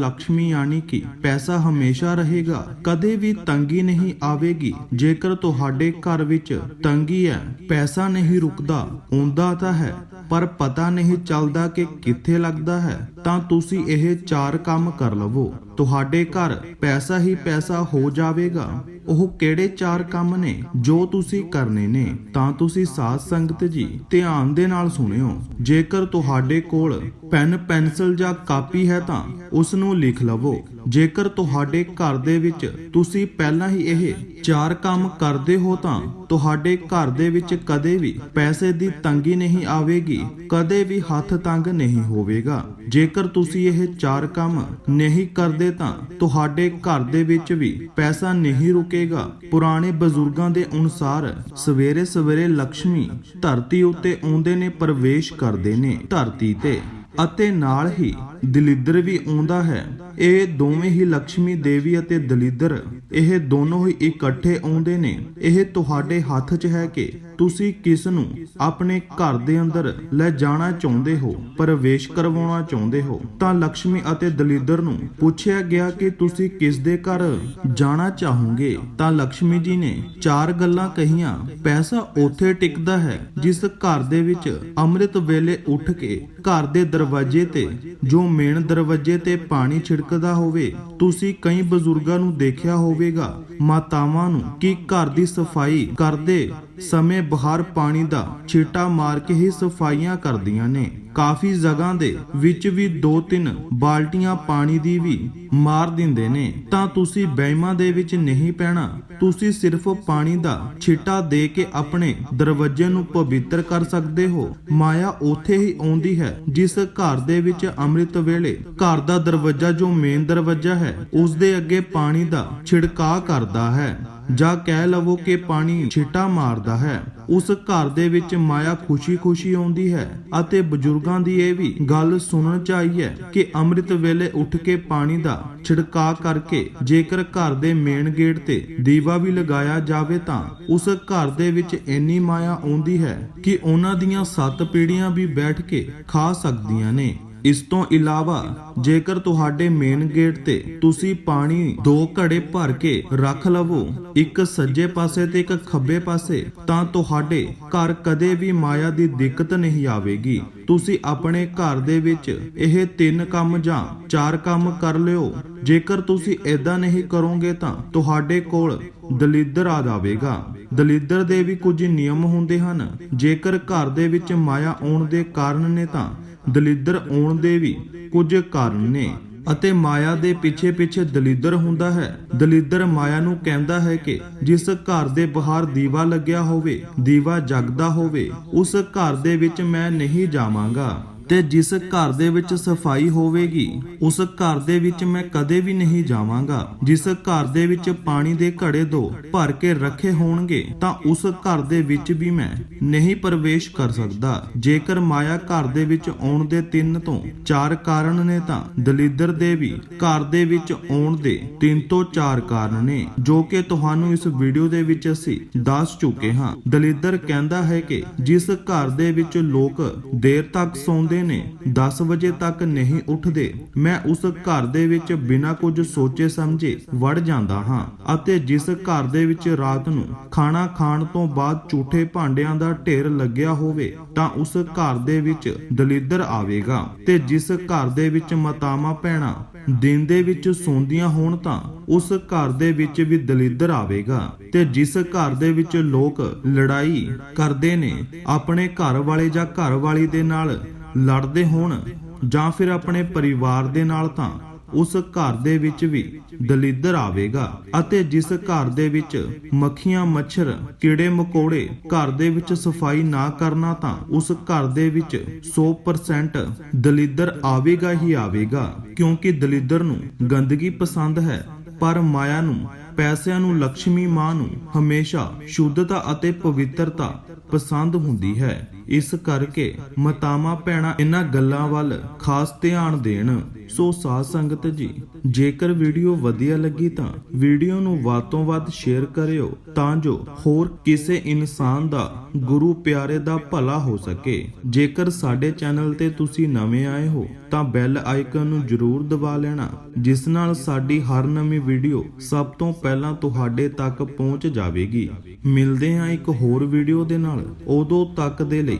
ਲక్ష్ਮੀ ਯਾਨੀ ਕਿ ਪੈਸਾ ਹਮੇਸ਼ਾ ਰਹੇਗਾ ਕਦੇ ਵੀ ਤੰਗੀ ਨਹੀਂ ਆਵੇਗੀ ਜੇਕਰ ਤੁਹਾਡੇ ਘਰ ਵਿੱਚ ਤੰਗੀ ਹੈ ਪੈਸਾ ਨਹੀਂ ਰੁਕਦਾ ਆਉਂਦਾ ਤਾਂ ਹੈ ਪਰ ਪਤਾ ਨਹੀਂ ਚੱਲਦਾ ਕਿ ਕਿੱਥੇ ਲੱਗਦਾ ਹੈ ਤਾਂ ਤੁਸੀਂ ਇਹ ਚਾਰ ਕੰਮ ਕਰ ਲਵੋ ਤੁਹਾਡੇ ਘਰ ਪੈਸਾ ਹੀ ਪੈਸਾ ਹੋ ਜਾਵੇਗਾ ਉਹ ਕਿਹੜੇ ਚਾਰ ਕੰਮ ਨੇ ਜੋ ਤੁਸੀਂ ਕਰਨੇ ਨੇ, ਤਾਂ ਤੁਸੀਂ ਸਾਧ ਸੰਗਤ ਜੀ ਧਿਆਨ ਦੇ ਨਾਲ ਸੁਣਿਓ। ਜੇਕਰ ਤੁਹਾਡੇ ਕੋਲ ਪੈਨ, ਪੈਨਸਲ ਜਾਂ ਕਾਪੀ ਹੈ ਤਾਂ ਉਸ ਨੂੰ ਲਿਖ ਲਵੋ। ਜੇਕਰ ਤੁਹਾਡੇ ਘਰ ਦੇ ਵਿੱਚ ਤੁਸੀਂ ਪਹਿਲਾਂ ਹੀ ਇਹ ਚਾਰ ਕੰਮ ਕਰਦੇ ਹੋ ਤਾਂ ਤੁਹਾਡੇ ਘਰ ਦੇ ਵਿੱਚ ਕਦੇ ਵੀ ਪੈਸੇ ਦੀ ਤੰਗੀ ਨਹੀਂ ਆਵੇਗੀ, ਕਦੇ ਵੀ ਹੱਥ ਤੰਗ ਨਹੀਂ ਹੋਵੇਗਾ। ਜੇਕਰ ਤੁਸੀਂ ਇਹ ਚਾਰ ਕੰਮ ਨਹੀਂ ਕਰਦੇ ਤਾਂ ਤੁਹਾਡੇ ਘਰ ਦੇ ਵਿੱਚ ਵੀ ਪੈਸਾ ਨਹੀਂ ਰੁਕ ਰੁਕੇਗਾ। ਪੁਰਾਣੇ ਬਜ਼ੁਰਗਾਂ ਦੇ ਅਨੁਸਾਰ ਸਵੇਰੇ ਸਵੇਰੇ ਲక్ష్ਮੀ ਧਰਤੀ ਉੱਤੇ ਆਉਂਦੇ ਨੇ, ਪ੍ਰਵੇਸ਼ ਕਰਦੇ ਨੇ ਧਰਤੀ ਤੇ। ਅਤੇ ਨਾਲ ਹੀ ਦਲਿੱਦਰ ਵੀ ਆਉਂਦਾ ਹੈ। ਇਹ ਦੋਵੇਂ ਹੀ ਲక్ష్ਮੀ ਦੇਵੀ ਅਤੇ ਦਲਿੱਦਰ, ਇਹ ਦੋਨੋਂ ਹੀ ਇਕੱਠੇ ਆਉਂਦੇ ਨੇ। ਇਹ ਤੁਹਾਡੇ ਹੱਥ 'ਚ ਹੈ ਕਿ ਤੁਸੀਂ ਕਿਸ ਨੂੰ ਆਪਣੇ ਘਰ ਦੇ ਅੰਦਰ ਲੈ ਜਾਣਾ ਚਾਹੁੰਦੇ ਹੋ, ਪ੍ਰਵੇਸ਼ ਕਰਵਾਉਣਾ ਚਾਹੁੰਦੇ ਹੋ? ਤਾਂ ਲక్ష్ਮੀ ਅਤੇ ਦਲਿੱਦਰ ਨੂੰ ਪੁੱਛਿਆ ਗਿਆ ਕਿ ਤੁਸੀਂ ਕਿਸ ਦੇ ਘਰ ਜਾਣਾ ਚਾਹੋਗੇ? ਤਾਂ ਲక్ష్ਮੀ ਜੀ ਨੇ ਚਾਰ ਗੱਲਾਂ ਕਹੀਆਂ, ਪੈਸਾ ਉੱਥੇ ਟਿਕਦਾ ਹੈ ਜਿਸ ਘਰ ਦੇ ਵਿੱਚ ਅੰਮ੍ਰਿਤ ਵੇਲੇ ਉੱਠ ਕੇ ਘਰ ਦੇ ਦਰਵਾਜ਼ੇ ਦਰਵਾਜ਼ੇ ਤੇ, ਜੋ ਮੇਨ ਦਰਵਾਜ਼ੇ ਤੇ ਪਾਣੀ ਛਿੜਕਦਾ ਹੋਵੇ, ਤੁਸੀਂ ਕਈ ਬਜ਼ੁਰਗਾਂ ਨੂੰ ਦੇਖਿਆ ਹੋਵੇਗਾ, ਮਾਤਾਵਾਂ ਨੂੰ, ਕਿ ਘਰ ਦੀ ਸਫ਼ਾਈ ਕਰਦੇ ਸਮੇਂ ਬਾਹਰ ਪਾਣੀ ਦਾ ਛੀਟਾ ਮਾਰ ਕੇ ਹੀ ਸਫਾਈਆਂ ਕਰਦੀਆਂ ਨੇ। ਕਾਫੀ ਜਗ੍ਹਾ ਦੇ ਵਿੱਚ ਵੀ ਦੋ ਤਿੰਨ ਬਾਲਟੀਆਂ ਪਾਣੀ ਦੀ ਵੀ ਮਾਰ ਦਿੰਦੇ ਨੇ। ਤਾਂ ਤੁਸੀਂ ਬੈਮਾਂ ਦੇ ਵਿੱਚ ਨਹੀਂ ਪੈਣਾ। ਤੁਸੀਂ ਸਿਰਫ ਪਾਣੀ ਦਾ ਛਿੱਟਾ ਦੇ ਕੇ ਆਪਣੇ ਦਰਵਾਜ਼ੇ ਨੂੰ ਪਵਿੱਤਰ ਕਰ ਸਕਦੇ ਹੋ। ਮਾਇਆ ਉੱਥੇ ਹੀ ਆਉਂਦੀ ਹੈ, ਜਿਸ ਘਰ ਦੇ ਵਿੱਚ ਅੰਮ੍ਰਿਤ ਵੇਲੇ ਘਰ ਦਾ ਦਰਵਾਜ਼ਾ ਜੋ ਮੇਨ ਦਰਵਾਜ਼ਾ ਹੈ ਉਸ ਦੇ ਅੱਗੇ ਪਾਣੀ ਦਾ ਛਿੜਕਾਅ ਕਰਦਾ ਹੈ। ਜਾਂ ਕਹਿ ਲਵੋ ਕਿ ਪਾਣੀ ਛਿੱਟਾ ਮਾਰਦਾ ਹੈ, ਉਸ ਘਰ ਦੇ ਵਿੱਚ ਮਾਇਆ ਖੁਸ਼ੀ-ਖੁਸ਼ੀ ਆਉਂਦੀ ਹੈ ਅਤੇ ਬਜ਼ੁਰਗਾਂ ਦੀ ਇਹ ਵੀ ਗੱਲ ਸੁਣਨ ਚਾਹੀਏ ਕਿ ਅੰਮ੍ਰਿਤ ਵੇਲੇ ਉੱਠ ਕੇ ਪਾਣੀ ਦਾ ਛਿੜਕਾਅ ਕਰਕੇ ਜੇਕਰ ਘਰ ਦੇ ਮੇਨ ਗੇਟ ਤੇ ਦੀਵਾ ਵੀ ਲਗਾਇਆ ਜਾਵੇ ਤਾਂ ਉਸ ਘਰ ਦੇ ਵਿੱਚ ਇੰਨੀ ਮਾਇਆ ਆਉਂਦੀ ਹੈ ਕਿ ਉਹਨਾਂ ਦੀਆਂ ਸੱਤ ਪੀੜ੍ਹੀਆਂ ਵੀ ਬੈਠ ਕੇ ਖਾ ਸਕਦੀਆਂ ਨੇ। ਇਸ ਤੋਂ ਇਲਾਵਾ, ਜੇਕਰ ਤੁਹਾਡੇ ਮੇਨ ਗੇਟ ਤੇ ਤੁਸੀਂ ਪਾਣੀ ਦੋ ਘੜੇ ਭਰ ਕੇ ਰੱਖ ਲਵੋ, ਇੱਕ ਸੱਜੇ ਪਾਸੇ ਤੇ ਇੱਕ ਖੱਬੇ ਪਾਸੇ, ਤਾਂ ਤੁਹਾਡੇ ਘਰ ਕਦੇ ਵੀ ਮਾਇਆ ਦੀ ਦਿੱਕਤ ਨਹੀਂ ਆਵੇਗੀ। ਤੁਸੀਂ ਆਪਣੇ ਘਰ ਦੇ ਵਿੱਚ ਇਹ ਤਿੰਨ ਕੰਮ ਜਾਂ ਚਾਰ ਕੰਮ ਕਰ ਲਿਓ। ਜੇਕਰ ਤੁਸੀਂ ਇਦਾਂ ਨਹੀਂ ਕਰੋਗੇ ਤਾਂ ਤੁਹਾਡੇ ਕੋਲ ਦਲਿੱਦਰ ਆ ਜਾਵੇਗਾ। ਦਲਿੱਦਰ ਦੇ ਵੀ ਕੁਝ ਨਿਯਮ ਹੁੰਦੇ ਹਨ। ਜੇਕਰ ਘਰ ਦੇ ਵਿੱਚ ਮਾਇਆ ਆਉਣ ਦੇ ਕਾਰਨ ਨੇ ਤਾਂ ਦਲਿੱਦਰ ਆਉਣ ਦੇ ਵੀ ਕੁਝ ਕਾਰਨ ਨੇ ਅਤੇ ਮਾਇਆ ਦੇ ਪਿੱਛੇ ਪਿੱਛੇ ਦਲਿੱਦਰ ਹੁੰਦਾ ਹੈ। ਦਲਿੱਦਰ ਮਾਇਆ ਨੂੰ ਕਹਿੰਦਾ ਹੈ ਕਿ ਜਿਸ ਘਰ ਦੇ ਬਾਹਰ ਦੀਵਾ ਲੱਗਿਆ ਹੋਵੇ, ਦੀਵਾ ਜਗਦਾ ਹੋਵੇ, ਉਸ ਘਰ ਦੇ ਵਿੱਚ ਮੈਂ ਨਹੀਂ ਜਾਵਾਂਗਾ। ਤੇ ਜਿਸ ਘਰ ਦੇ ਵਿੱਚ ਸਫ਼ਾਈ ਹੋਵੇਗੀ, ਉਸ ਘਰ ਦੇ ਵਿੱਚ ਮੈਂ ਕਦੇ ਵੀ ਨਹੀਂ ਜਾਵਾਂਗਾ। ਜਿਸ ਘਰ ਦੇ ਵਿੱਚ ਪਾਣੀ ਦੇ ਘੜੇ ਦੋ ਭਰ ਕੇ ਰੱਖੇ ਹੋਣਗੇ, ਤਾਂ ਉਸ ਘਰ ਦੇ ਵਿੱਚ ਵੀ ਮੈਂ ਨਹੀਂ ਪ੍ਰਵੇਸ਼ ਕਰ ਸਕਦਾ। ਜੇਕਰ ਮਾਇਆ ਘਰ ਦੇ ਵਿੱਚ ਆਉਣ ਦੇ ਤਿੰਨ ਤੋਂ ਚਾਰ ਕਾਰਨ ਨੇ, ਤਾਂ ਦਲਿੱਦਰ ਦੇ ਵੀ ਘਰ ਦੇ ਵਿੱਚ ਆਉਣ ਦੇ ਤਿੰਨ ਤੋਂ ਚਾਰ ਕਾਰਨ ਨੇ, ਜੋ ਕਿ ਤੁਹਾਨੂੰ ਇਸ ਵੀਡੀਓ ਦੇ ਵਿੱਚ ਅਸੀਂ ਦੱਸ ਚੁੱਕੇ ਹਾਂ। ਦਲਿੱਦਰ ਕਹਿੰਦਾ ਹੈ ਕਿ ਜਿਸ ਘਰ ਦੇ ਵਿੱਚ ਲੋਕ ਦੇਰ ਤੱਕ ਸੌਂਦੇ ਨੇ। 10 ਵਜੇ ਤੱਕ ਨਹੀਂ ਉੱਠਦੇ। ਮੈਂ ਉਸ ਘਰ ਦੇ ਵਿੱਚ ਬਿਨਾਂ ਕੁਝ ਸੋਚੇ ਸਮਝੇ ਵੜ ਜਾਂਦਾ ਹਾਂ ਅਤੇ ਜਿਸ ਘਰ ਦੇ ਵਿੱਚ ਰਾਤ ਨੂੰ ਖਾਣਾ ਖਾਣ ਤੋਂ ਬਾਅਦ ਝੂਠੇ ਭਾਂਡਿਆਂ ਦਾ ਢੇਰ ਲੱਗਿਆ ਹੋਵੇ ਤਾਂ ਉਸ ਘਰ ਦੇ ਵਿੱਚ ਦਲਿੱਦਰ ਆਵੇਗਾ ਤੇ ਜਿਸ ਘਰ ਦੇ ਵਿੱਚ ਮਾਤਾਵਾਂ ਭੈਣਾਂ ਦਿਨ ਦੇ ਵਿੱਚ ਸੌਂਦੀਆਂ ਹੋਣ ਤਾਂ ਉਸ ਘਰ ਦੇ ਵਿੱਚ ਵੀ ਦਲਿੱਦਰ ਆਵੇਗਾ ਤੇ ਜਿਸ ਘਰ ਦੇ ਵਿੱਚ ਲੋਕ ਲੜਾਈ ਕਰਦੇ ਨੇ, ਆਪਣੇ ਘਰ ਵਾਲੇ ਜਾਂ ਘਰ ਵਾਲੀ ਦੇ ਨਾਲ ਲੜਦੇ ਹੋਣ ਜਾਂ ਫਿਰ ਆਪਣੇ ਪਰਿਵਾਰ ਦੇ ਨਾਲ ਤਾਂ ਉਸ ਘਰ ਦੇ ਵਿੱਚ ਵੀ ਦਲਿੱਦਰ ਆਵੇਗਾ ਅਤੇ ਜਿਸ ਘਰ ਦੇ ਵਿੱਚ ਮੱਖੀਆਂ, ਮੱਛਰ, ਕੀੜੇ, ਮਕੌੜੇ ਘਰ ਦੇ ਵਿੱਚ ਸਫ਼ਾਈ ਨਾ ਕਰਨਾ ਤਾਂ ਉਸ ਘਰ ਦੇ ਵਿੱਚ 100% ਦਲਿੱਦਰ ਆਵੇਗਾ ਹੀ ਆਵੇਗਾ, ਕਿਉਂਕਿ ਦਲਿੱਦਰ ਨੂੰ ਗੰਦਗੀ ਪਸੰਦ ਹੈ, ਪਰ ਮਾਇਆ ਨੂੰ, ਪੈਸਿਆਂ ਨੂੰ ਲక్ష్ਮੀ ਮਾਂ ਨੂੰ ਹਮੇਸ਼ਾ ਸ਼ੁੱਧਤਾ ਅਤੇ ਪਵਿੱਤਰਤਾ ਪਸੰਦ ਹੁੰਦੀ ਹੈ। ਇਸ ਕਰਕੇ ਮਤਾਮਾ ਭੈਣਾਂ ਇਹਨਾਂ ਗੱਲਾਂ ਵੱਲ ਖਾਸ ਧਿਆਨ ਦੇਣ। ਸੋ ਸਾਧ ਸੰਗਤ ਜੀ, ਜੇਕਰ ਵੀਡੀਓ ਵਧੀਆ ਲੱਗੀ ਤਾਂ ਵੀਡੀਓ ਨੂੰ ਵੱਧ ਤੋਂ ਵੱਧ ਸ਼ੇਅਰ ਕਰਿਓ ਤਾਂ ਜੋ ਹੋਰ ਕਿਸੇ ਇਨਸਾਨ ਦਾ, ਗੁਰੂ ਪਿਆਰੇ ਦਾ ਭਲਾ ਹੋ ਸਕੇ। ਜੇਕਰ ਸਾਡੇ ਚੈਨਲ ਤੇ ਤੁਸੀਂ ਨਵੇਂ ਆਏ ਹੋ, ਤਾਂ ਬੈਲ ਆਈਕਨ ਨੂੰ ਜਰੂਰ ਦਬਾ ਲੈਣਾ, ਜਿਸ ਨਾਲ ਸਾਡੀ ਹਰ ਨਵੀਂ ਵੀਡੀਓ ਸਭ ਤੋਂ ਪਹਿਲਾਂ ਤੁਹਾਡੇ ਤੱਕ ਪਹੁੰਚ ਜਾਵੇਗੀ। ਮਿਲਦੇ ਹਾਂ ਇੱਕ ਹੋਰ ਵੀਡੀਓ ਦੇ ਨਾਲ। ਉਦੋਂ ਤੱਕ ਦੇ ਲਈ